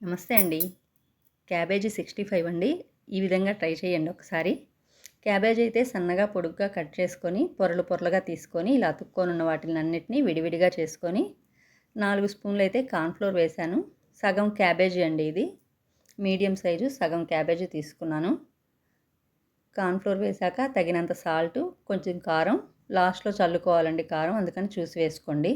నమస్తే అండి. Cabbage sixty five అండి. ఈ విధంగా ట్రై చేయండి ఒకసారి. క్యాబేజీ అయితే సన్నగా పొడుగ్గా కట్ చేసుకొని పొరలు పొరలుగా తీసుకొని ఇలా అతుక్కొని ఉన్న వాటిని అన్నిటినీ విడివిడిగా చేసుకొని నాలుగు స్పూన్లు అయితే కార్న్ఫ్లోర్ వేశాను. సగం క్యాబేజీ అండి ఇది. మీడియం సైజు సగం క్యాబేజీ తీసుకున్నాను. కార్న్ఫ్లోర్ వేశాక తగినంత సాల్ట్ కొంచెం కారం లాస్ట్లో చల్లుకోవాలండి కారం అందుకని చూసి వేసుకోండి.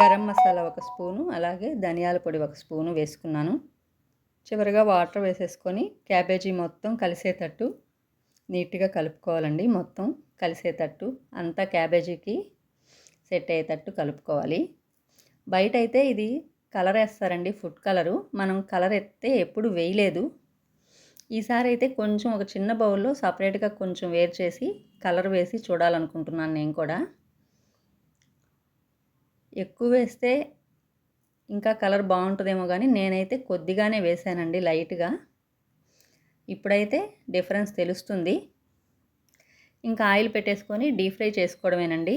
గరం మసాలా ఒక స్పూను అలాగే ధనియాల పొడి ఒక స్పూను వేసుకున్నాను. చివరిగా వాటర్ వేసేసుకొని క్యాబేజీ మొత్తం కలిసేటట్టు నీట్గా కలుపుకోవాలండి మొత్తం కలిసేటట్టు. అంతా క్యాబేజీకి సెట్ అయ్యేటట్టు కలుపుకోవాలి. బయట అయితే ఇది కలర్ వేస్తారండి ఫుడ్ కలరు. మనం కలర్ ఎత్తే ఎప్పుడు వేయలేదు. ఈసారి అయితే కొంచెం ఒక చిన్న బౌల్లో సపరేట్గా కొంచెం వేరు చేసి కలర్ వేసి చూడాలనుకుంటున్నాను నేను కూడా. ఎక్కువ వేస్తే ఇంకా కలర్ బాగుంటుందేమో కానీ నేనైతే కొద్దిగానే వేసానండి లైట్గా. ఇప్పుడైతే డిఫరెన్స్ తెలుస్తుంది. ఇంకా ఆయిల్ పెట్టేసుకొని డీప్ ఫ్రై చేసుకోవడమేనండి.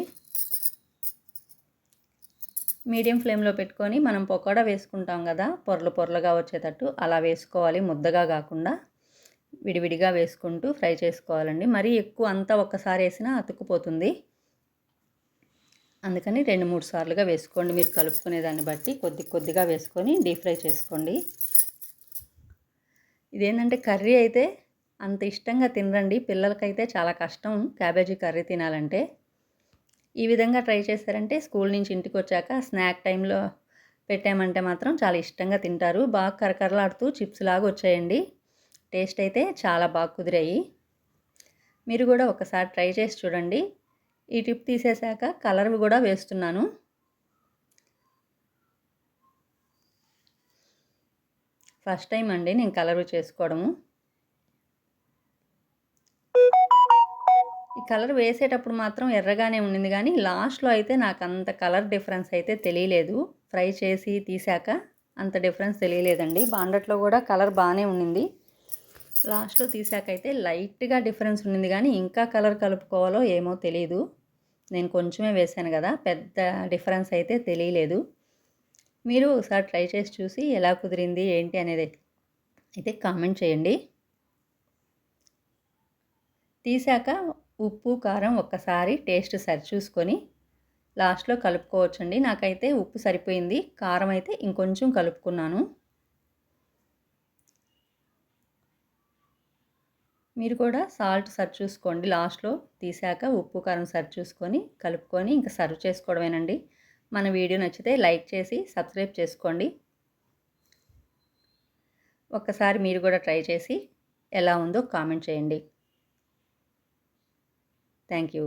మీడియం ఫ్లేమ్లో పెట్టుకొని మనం పకోడా వేసుకుంటాం కదా పొరలు పొరలుగా వచ్చేటట్టు అలా వేసుకోవాలి ముద్దగా కాకుండా విడివిడిగా వేసుకుంటూ ఫ్రై చేసుకోవాలండి. మరీ ఎక్కువ అంతా ఒక్కసారి వేసినా అతుక్కుపోతుంది. అందుకని రెండు మూడు సార్లుగా వేసుకోండి. మీరు కలుపుకునే దాన్ని బట్టి కొద్ది కొద్దిగా వేసుకొని డీప్ ఫ్రై చేసుకోండి. ఇదేంటంటే కర్రీ అయితే అంత ఇష్టంగా తినరండి. పిల్లలకైతే చాలా కష్టం క్యాబేజీ కర్రీ తినాలంటే. ఈ విధంగా ట్రై చేశారంటే స్కూల్ నుంచి ఇంటికి వచ్చాక స్నాక్ టైంలో పెట్టామంటే మాత్రం చాలా ఇష్టంగా తింటారు. బాగా కరకరలాడుతూ చిప్స్ లాగా వచ్చాయండి. టేస్ట్ అయితే చాలా బాగా కుదిరాయి. మీరు కూడా ఒకసారి ట్రై చేసి చూడండి. ఈ టిప్ తీసేశాక కలర్ కూడా వేస్తున్నాను. ఫస్ట్ టైం అండి నేను కలర్ చేసుకోవడము. ఈ కలర్ వేసేటప్పుడు మాత్రం ఎర్రగానే ఉండింది కానీ లాస్ట్లో అయితే నాకు అంత కలర్ డిఫరెన్స్ అయితే తెలియలేదు. ఫ్రై చేసి తీసాక అంత డిఫరెన్స్ తెలియలేదండి. బాండట్లో కూడా కలర్ బాగానే ఉండింది. లాస్ట్లో తీసాకైతే లైట్గా డిఫరెన్స్ ఉండింది కానీ ఇంకా కలర్ కలుపుకోవాలో ఏమో తెలియదు నేను కొంచెమే వేసాను కదా పెద్ద డిఫరెన్స్ అయితే తెలియలేదు. మీరు ఒకసారి ట్రై చేసి చూసి ఎలా కుదిరింది ఏంటి అనేది అయితే కామెంట్ చేయండి. తీసాక ఉప్పు కారం ఒక్కసారి టేస్ట్ సరి చూసుకొని లాస్ట్లో కలుపుకోవచ్చండి. నాకైతే ఉప్పు సరిపోయింది కారం అయితే ఇంకొంచెం కలుపుకున్నాను. మీరు కూడా సాల్ట్ సర్వ్ చూసుకోండి. లాస్ట్లో తీసాక ఉప్పు కారం సర్వ్ చూసుకొని కలుపుకొని ఇంకా సర్వ్ చేసుకోవడమేనండి. మన వీడియో నచ్చితే లైక్ చేసి సబ్స్క్రైబ్ చేసుకోండి. ఒక్కసారి మీరు కూడా ట్రై చేసి ఎలా ఉందో కామెంట్ చేయండి. Thank you.